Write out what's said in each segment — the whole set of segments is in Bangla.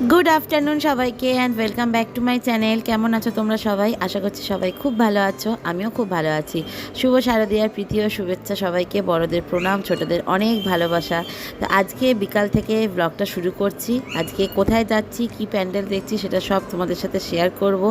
গুড আফটারনুন সবাইকে and welcome back to my channel কেমন আছো তোমরা সবাই? আশা করছি সবাই খুব ভালো আছো, আমিও খুব ভালো আছি। শুভ শারদীয়ার প্রীতি ও শুভেচ্ছা সবাইকে, বড়দের প্রণাম, ছোটদের অনেক ভালোবাসা। তো আজকে বিকাল থেকে ব্লগটা শুরু করছি। আজকে কোথায় যাচ্ছি, কি প্যান্ডেল দেখছি সেটা সব তোমাদের সাথে শেয়ার করব।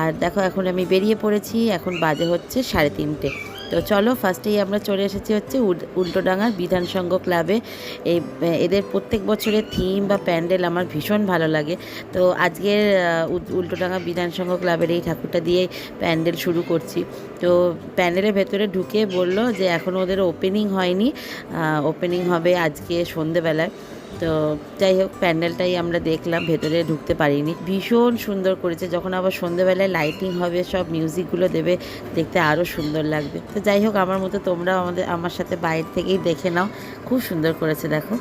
আর দেখো, এখন আমি বেরিয়ে পড়েছি, এখন বাজে হচ্ছে সাড়ে তিনটে। তো চলো ফার্স্টেই আমরা চলে এসেছি হচ্ছে উল- উল্টোডাঙার বিধান সংঘ ক্লাবে এই এদের প্রত্যেক বছরের থিম বা প্যান্ডেল আমার ভীষণ ভালো লাগে। তো আজকের আহ, উল- উল্টোডাঙা বিধান সংঘ ক্লাবের এই ঠাকুরটা দিয়ে প্যান্ডেল শুরু করছি। তো প্যান্ডেলের ভেতরে ঢুকে বলল যে এখনও ওদের ওপেনিং হয়নি। ওপেনিং হবে আজকে সন্ধেবেলায়। তো যাই হোক, প্যান্ডেলটাই আমরা দেখলাম, ভেতরে ঢুকতে পারিনি। ভীষণ সুন্দর করেছে, যখন আবার সন্ধ্যেবেলায় লাইটিং হবে, সব মিউজিকগুলো দেবে, দেখতে আরও সুন্দর লাগবে। তো যাই হোক, আমার মতো তোমরাও আমাদের, আমার সাথে বাইরে থেকেই দেখে নাও। খুব সুন্দর করেছে, দেখো।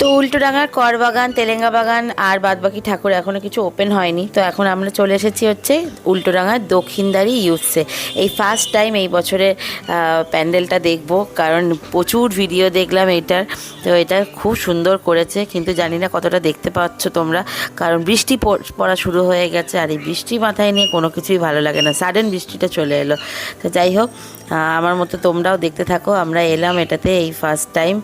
তো উল্টোডাঙার কর বাগান তেলেঙ্গা বাগান আর বাদবাকি ঠাকুর এখনও কিছু ওপেন হয়নি। তো এখন আমরা চলে এসেছি হচ্ছে উল্টোডাঙার দক্ষিণদারি ইউথসে এই ফার্স্ট টাইম এই বছরের আহ, প্যান্ডেলটা দেখব কারণ প্রচুর ভিডিও দেখলাম এটার। তো এটা খুব সুন্দর করেছে কিন্তু জানি না কতটা দেখতে পাচ্ছ তোমরা। কারণ বৃষ্টি পড়- শুরু হয়ে গেছে আর এই বৃষ্টি মাথায় নিয়ে কোনো কিছুই ভালো লাগে না। সাডেন বৃষ্টিটা চলে এলো। তো যাই হোক আমার মতো তোমরাও দেখতে থাকো, আমরা এলাম এটাতে এই ফার্স্ট টাইম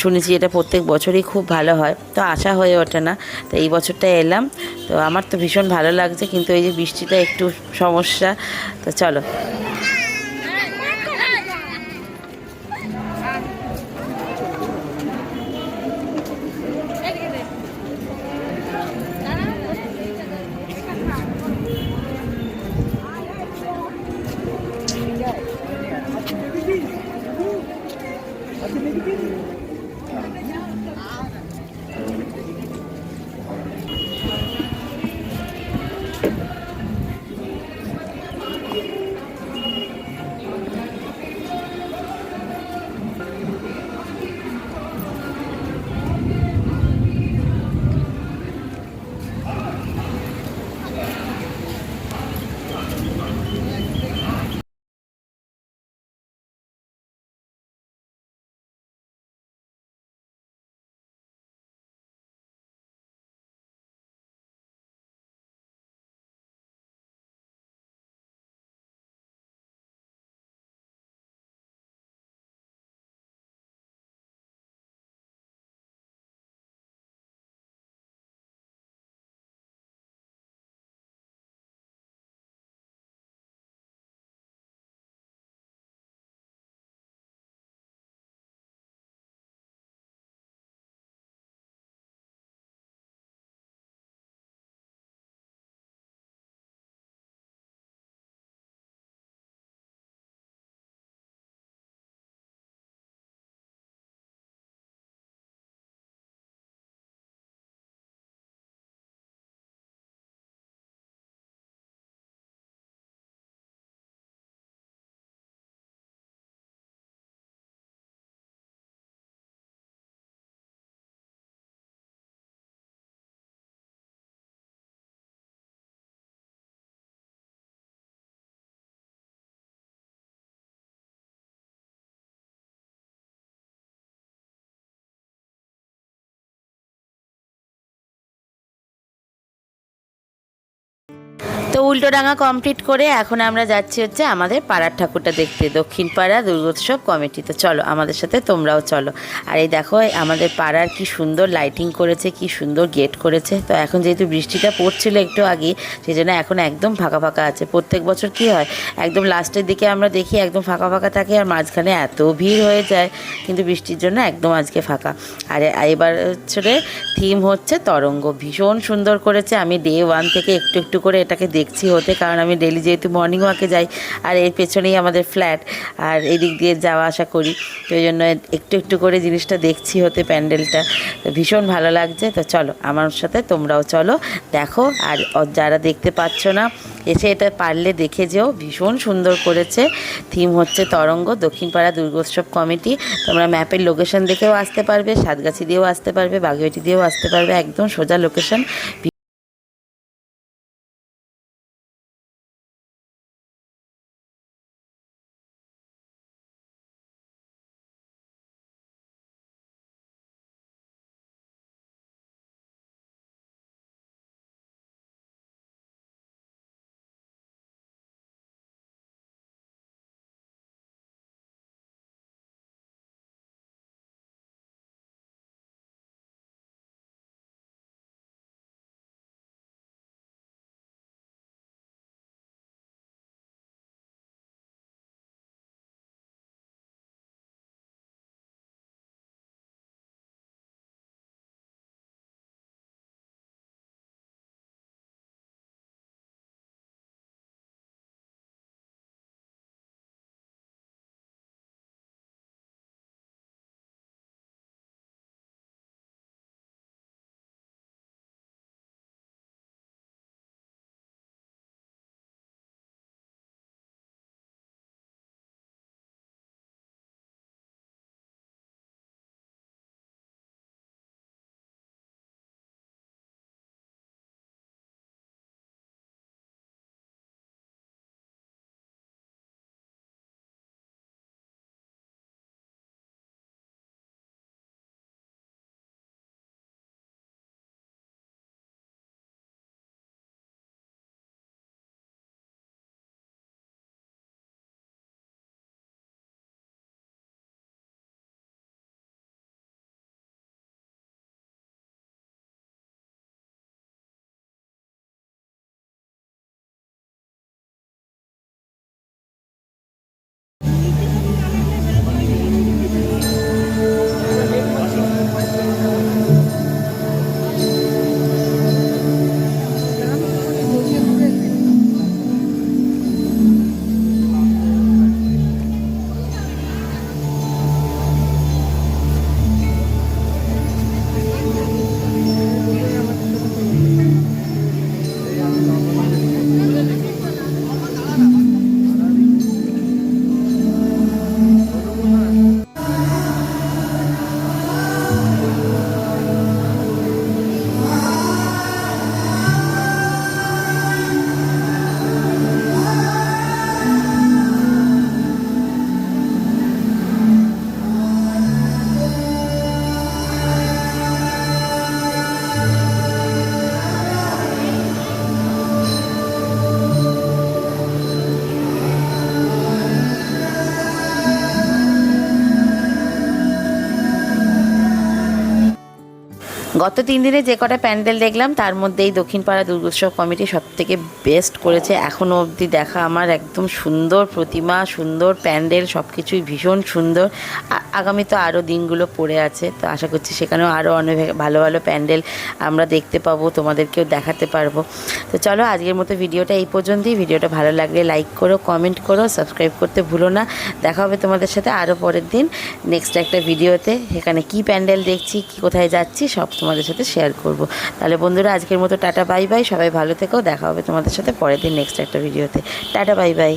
শুনেছি এটা প্রত্যেক বছরই খুব ভালো হয়, তো আশা হয়ে ওঠে না, তো এই বছরটা এলাম, তো আমার তো ভীষণ ভালো লাগছে, কিন্তু এই যে বৃষ্টিটা একটু সমস্যা, তো চলো। উল্টোডাঙা কমপ্লিট করে এখন আমরা যাচ্ছি হচ্ছে আমাদের পাড়ার ঠাকুরটা দেখতে দক্ষিণ পাড়া দুর্গোৎসব কমিটি তো চলো, আমাদের সাথে তোমরাও চলো। আর এই দেখো আমাদের পাড়ার কি সুন্দর লাইটিং করেছে, কি সুন্দর গেট করেছে। তো এখন যেহেতু বৃষ্টিটা পড়ছিল একটু আগে সেই জন্য এখন একদম ফাঁকা ফাঁকা আছে। প্রত্যেক বছর কি হয়, একদম লাস্টের দিকে আমরা দেখি একদম ফাঁকা ফাঁকা থাকে আর মাঝখানে এত ভিড় হয়ে যায়, কিন্তু বৃষ্টির জন্য একদম আজকে ফাঁকা। আর এবার হচ্ছে থিম হচ্ছে তরঙ্গ। ভীষণ সুন্দর করেছে। আমি ডে ওয়ান থেকে একটু একটু করে এটাকে দেখছি হতে কারণ আমি ডেলি যেহেতু মর্নিং ওয়াকে যাই, আর এর পেছনেই আমাদের ফ্ল্যাট আর এদিক দিয়ে যাওয়া আসা করি। তো ওই জন্য একটু একটু করে জিনিসটা দেখছি হতে প্যান্ডেলটা। ভীষণ ভালো লাগছে। তো চলো, আমার সাথে তোমরাও চলো, দেখো, আর যারা দেখতে পাচ্ছ না, এসে এটা পারলে দেখে যেও। ভীষণ সুন্দর করেছে। থিম হচ্ছে তরঙ্গ, দক্ষিণপাড়া দুর্গোৎসব কমিটি। তোমরা ম্যাপের লোকেশন দেখেও আসতে পারবে, সাতগাছি দিয়েও আসতে পারবে বাগুইটি দিয়েও আসতে পারবে, একদম সোজা লোকেশন গত তিন দিনে যে কটা প্যান্ডেল দেখলাম, তার মধ্যে এই দক্ষিণপাড়া দুর্গোৎসব কমিটি সব থেকে বেস্ট করেছে। এখনও অবধি দেখা আমার একদম সুন্দর প্রতিমা, সুন্দর প্যান্ডেল সব কিছুই ভীষণ সুন্দর। আগামী তো আরও দিনগুলো পড়ে আছে, তো আশা করছি সেখানেও আরও অনেক ভালো ভালো প্যান্ডেল আমরা দেখতে পাবো, তোমাদেরকেও দেখাতে পারব। তো চলো, আজকের মতো ভিডিওটা এই পর্যন্তই। ভিডিওটা ভালো লাগলে লাইক করো কমেন্ট করো সাবস্ক্রাইব করতে ভুলো না। দেখা হবে তোমাদের সাথে আরও পরের দিন। নেক্সট একটা ভিডিওতে সেখানে কি প্যান্ডেল দেখছি, কি কোথায় যাচ্ছি, সব তোমাদের সাথে শেয়ার করব। তাহলে বন্ধুরা, আজকের মতো টাটা বাই বাই সবাই ভালো থেকো। দেখা হবে তোমাদের সাথে পরের দিন নেক্সট একটা ভিডিওতে টাটা বাই বাই